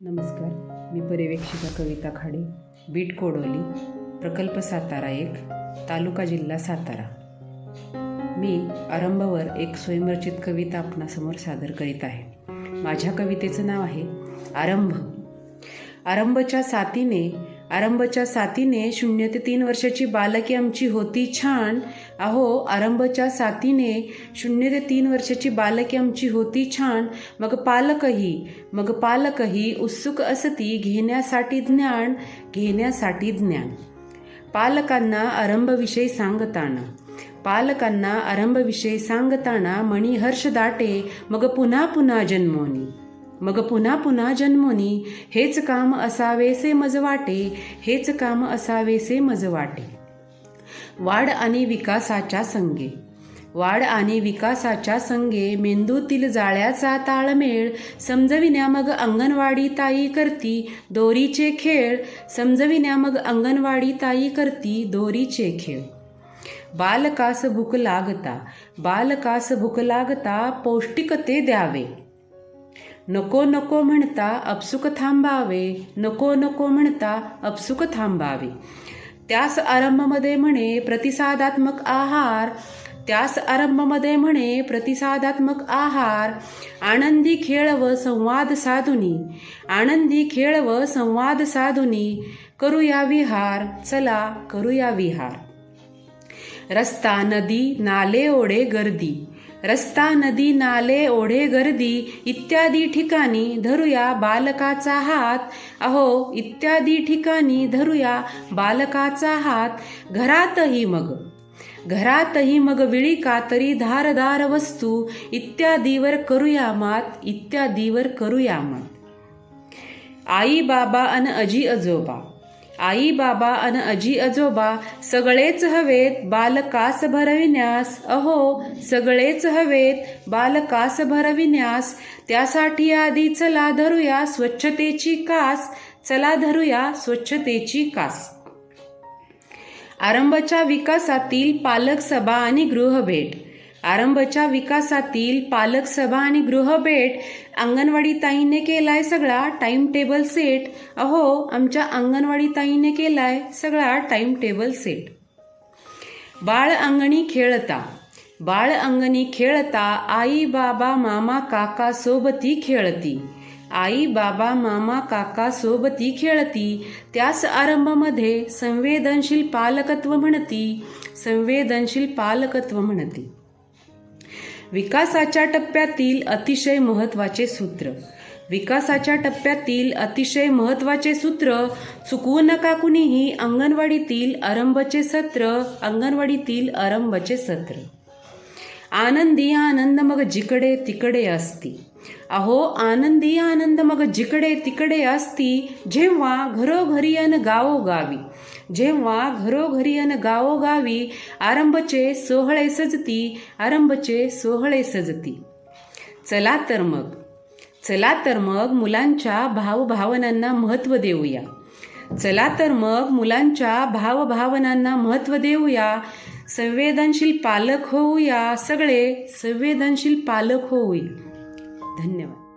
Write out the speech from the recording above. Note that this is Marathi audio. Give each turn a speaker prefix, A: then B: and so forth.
A: नमस्कार मी पर्यवेक्षिका कविता खाडे बीट कोडोली प्रकल्प सातारा एक तालुका जिल्हा सातारा. मी आरंभवर एक स्वयंरचित कविता आपणासमोर सादर करीत आहे. माझ्या कवितेचं नाव आहे आरंभ. आरंभच्या साथीने आरंभच्या साथीने शून्य ते तीन वर्षाची बालकी आमची होती छान. अहो आरंभच्या साथीने शून्य ते तीन वर्षाची बालकी आमची होती छान. मग पालकही मग पालकही उत्सुक असती घेण्यासाठी ज्ञान घेण्यासाठी ज्ञान. पालकांना आरंभविषयी सांगताना पालकांना आरंभविषयी सांगताना मणी हर्ष दाटे मग पुन्हा पुन्हा जन्मोनी. मग पुन्हा पुन्हा जन्मोनी हेच काम असावेसे मज वाटे हेच काम असावेसे मज वाटे. वाढ आणि विकासाच्या संगे. वाढ आणि विकासाच्या संगे मेंदूतील जाळ्याचा ताळमेळ समजविण्या मग अंगणवाडी ताई करती दोरीचे खेळ समजविण्या मग अंगणवाडी ताई करती दोरीचे खेळ. बालकास भूक लागता बालकास भूक लागता पौष्टिकते द्यावे. नको नको म्हणता अपसुक थांबावे नको नको म्हणता अपसुक थांबावे. त्यास आरंभमध्ये म्हणे प्रतिसादात्मक आहार त्यास आरंभमध्ये म्हणे प्रतिसादात्मक आहार आनंदी खेळ व संवाद साधुनी आनंदी खेळ व संवाद साधुनी करूया विहार चला करूया विहार. रस्ता नदी नाले ओढे गर्दी. रस्ता नदी नाले ओढे गर्दी इत्यादी ठिकाणी धरूया बालकाचा हात. अहो इत्यादी ठिकाणी धरूया बालकाचा हात. घरातही मग. घरातही मग विळी कातरी धारदार वस्तू. इत्यादीवर करूया मात इत्यादीवर करूया मात. आई बाबा अन अजी अजोबा. आई बाबा अन अजी अजोबा सगळेच हवेत बालकास भरविण्यास अहो सगळेच हवेत बालकास भरविण्यास त्यासाठी आधी चला धरूया स्वच्छतेची कास. चला धरूया स्वच्छतेची कास. आरंभच्या विकासातील पालक सभा आणि गृहभेट. आरंभच्या विकासातील पालक सभा आणि गृहभेट अंगणवाडी ताईने केलाय सगळा टाइम टेबल सेट अहो आमच्या अंगणवाडी ताईने केलाय सगळा टाइम टेबल सेट बाळ अंगणी खेळता. बाळ अंगणी खेळता आई बाबा मामा काका सोबती खेळती. आई बाबा मामा काका सोबती खेळती. त्यास आरंभामध्ये संवेदनशील पालकत्व म्हणती. संवेदनशील पालकत्व म्हणती. विकासाच्या टप्प्यातील अतिशय महत्त्वाचे सूत्र. विकासाच्या टप्प्यातील अतिशय महत्त्वाचे सूत्र चुकवू नका कुणीही अंगणवाडीतील आरंभचे सत्र अंगणवाडीतील आरंभचे सत्र. आनंदी आनंद मग जिकडे तिकडे असती. अहो आनंदी आनंद मग जिकडे तिकडे असती जेव्हा घरोघरी अन गावोगावी. जेव्हा घरोघरी अन गावोगावी आरंभचे सोहळे सजती आरंभचे सोहळे सजती. चला तर मग. चला तर मग मुलांच्या भावभावनांना महत्त्व देऊया. चला तर मग मुलांच्या भावभावनांना महत्त्व देऊया. संवेदनशील पालक होऊया सगळे. संवेदनशील पालक होऊया. धन्यवाद.